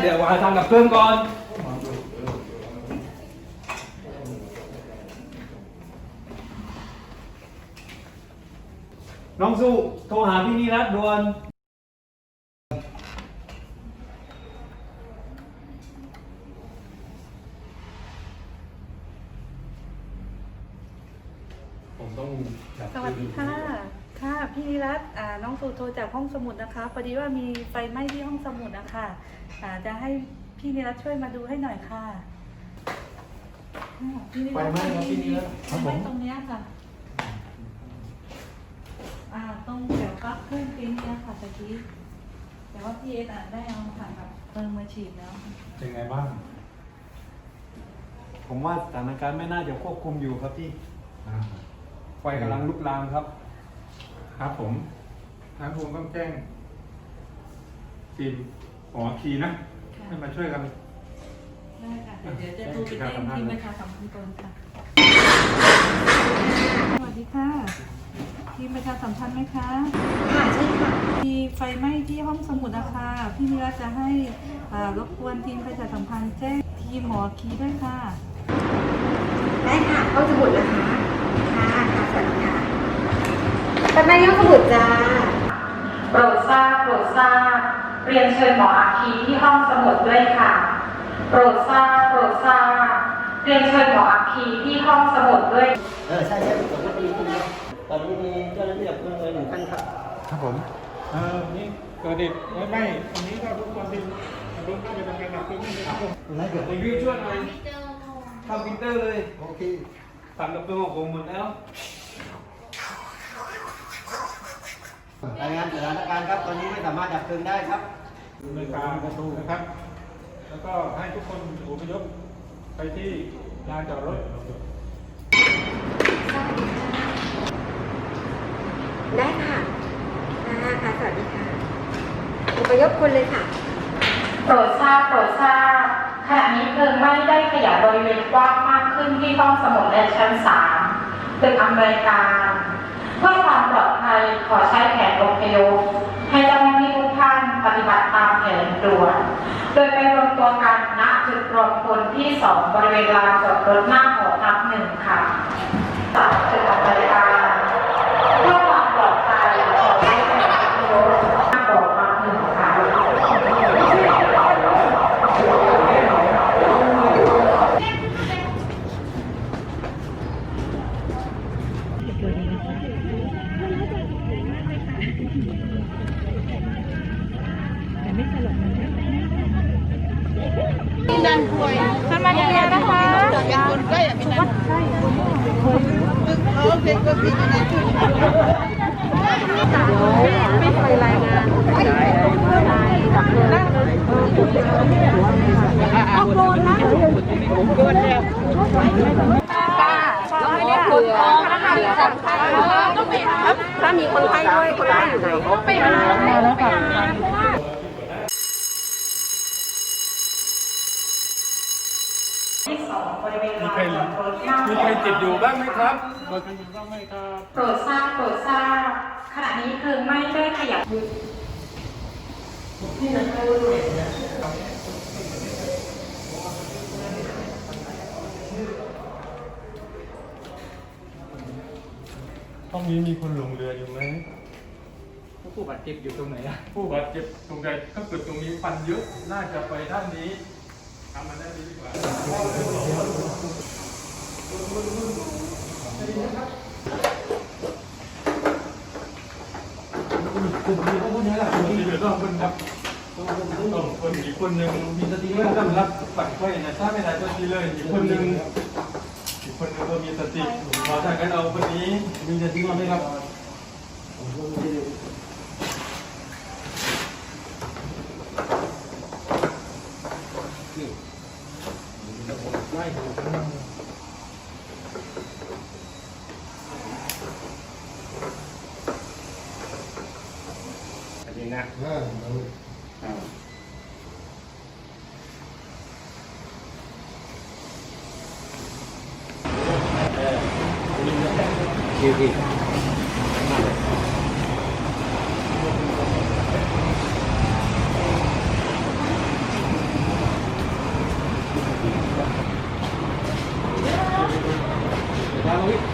เดี๋ยววางทำกับเครื่องก่อนน้องสู้โทรหาพี่นิรัตน์ด่วนผมต้องจับสวัสดีค่ะ ค่ะพี่นิรัตน์อ่าน้องสูโทรจากห้องสมุดนะคะพอดีว่ามีไฟไหม้ที่ห้องสมุดนะคะอ่าจะให้พี่นิรัตน์ช่วยมาดูให้หน่อยค่ะอ่าพี่นิรัตน์ไฟไหม้ครับพี่นิรัตน์ไฟไหม้ตรงเนี้ยค่ะอ่าตรงแถวปลั๊กเครื่องปริ้นเนี่ยค่ะตะกี้แต่ว่าพี่เอสอะได้เอาถังแบบเพลิงมาฉีดแล้วเป็นไงบ้าง ผมว่าสถานการณ์ไม่น่าจะควบคุมอยู่ครับพี่ไฟกำลังลุกลามครับ ครับผมทางผมต้องแจ้งทีมหอคีนะค่ะให้มาช่วยกัน ได้ค่ะเดี๋ยวจะดูไปแจ้งทีมประชาสัมพันธ์ก่อนค่ะ สวัสดีค่ะ ทีมประชาสัมพันธ์ไหมคะ ค่ะใช่ค่ะ มีไฟไหม้ที่ห้องสมุดนะคะพี่มิรัตจะให้อ่ารบกวนทีมประชาสัมพันธ์แจ้งทีมหมอคีด้วยค่ะ ได้ค่ะเข้าสมุดนะคะ ค่ะค่ะสวัสดีค่ะ ตอนนายกสมุดจ้า โปรดทราบโปรดทราบ เรียนเชิญหมออาคีที่ห้องสมุดด้วยค่ะ โปรดทราบโปรดทราบ เรียนเชิญหมออาคีที่ห้องสมุดด้วย เออใช่ใช่ผมก็ดีคุณตอนนี้มีเจ้าหน้าที่ดับเพลิงเลยหนึ่งท่านครับครับผมเออนี่เกิดเหตุไฟไหม้อันนี้ก็ทุกคนที่ทุกท่านจะทำการดับเพลิงนี่ครับผมนั่นเกิดรีวิวช่วยหน่อยทำพิมพ์เตอร์เลยโอเคสั่งกับตัวของผมหมดแล้ว รายงานสถานการณ์ครับ ตอนนี้ไม่สามารถดับเพลิงได้ครับดำเนินการนะครับ แล้วก็ให้ทุกคนอพยพไปที่ลานจอดรถ ได้ค่ะค่ะค่ะ สวัสดีค่ะอพยพคนเลยค่ะ โปรดทราบโปรดทราบขณะนี้เพลิงไหม้ได้ขยายบริเวณกว้างมากขึ้นที่ห้องสมุดและชั้นสามตึกอเมริการ เพื่อความปลอดภัยขอใช้แผนอพยพให้เจ้าหน้าที่ทุกท่านปฏิบัติตามแผนด่วน โดยไปรวมตัวกันณจุดรวมพลที่สองบริเวณลานจอดรถหน้าหอพักหนึ่งค่ะจากตึกอเมริการเพื่อความปลอดภัยขอใช้แผนอพยพหน้าหอพักหนึ่งค่ะ ถ้ามีคนไข้ด้วยคนไข้อยู่ไหนต้องไปหาแล้วค่ะ ที่สองบริเวณ มี ลาน ใคร จอดรถหน้าห มีอใครพักติดอยู่บ้างไหมครับมีใครติดบ้างไหมครับโปรดทราบโปรดทราบขณะนี้เพลิงไหม้ได้ขยับห้องนี้มีคนหลงเรืออยู่ไหมผู้บาดเจ็บอยู่ตรงไหนอะผู้บาดเจ็บตรงใดถ้าเกิดตรงนี้ฟันเยอะน่าจะไปด้านนี้ทำมาด้านนี้ดีกว่า คนนี้ก็คนนี้แหละคนนี้เดี๋ยวต้องคนครับต้องคนอีกคนหนึ่งมีสติไม่ต้องรับปัดไฟนะถ้าไม่ได้ก็ทีเลยอีกคนหนึ่งอีกคนหนึ่งก็มีสติขอถ้ากันเอาคนนี้มีสติมาไหมครับ นะอ่าอ่าคิวคิวมาเลย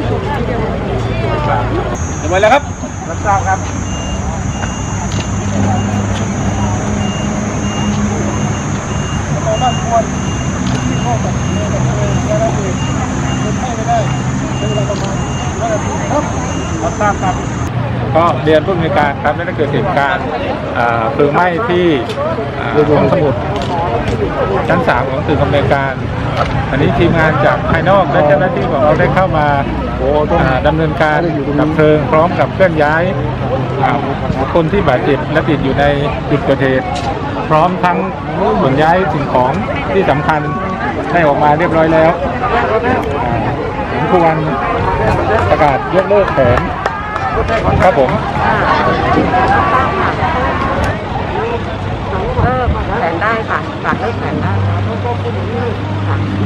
เดี๋ยวไปแล้วครับรับทราบครับโมบ้านควรที่ข้อแบบนี้แบบนี้ได้ไหมเป็นให้ไม่ได้เป็นเวลาประมาณห้านาครับรับทราบครับก็เรียนผู้มีการครับนั่นก็คือเหตุการณ์เพลิงไหม้ที่ห้องสมุดชั้นสามของสื่ออำนวยการ อันนี้ทีมงานจากภายนอกและเจ้าหน้าที่ของเราได้เข้ามา อ่าดำเนินการดับเพลิงพร้อมกับเคลื่อนย้ายอ่าบุคคลที่บาดเจ็บและติดอยู่ในจุดเกิดเหตุพร้อมทั้งขนย้ายสิ่งของที่สำคัญได้ออกมาเรียบร้อยแล้วผมควรประกาศยกเลิกแผนครับผมแผนได้ค่ะฝากเลิกแผนได้ค่ะ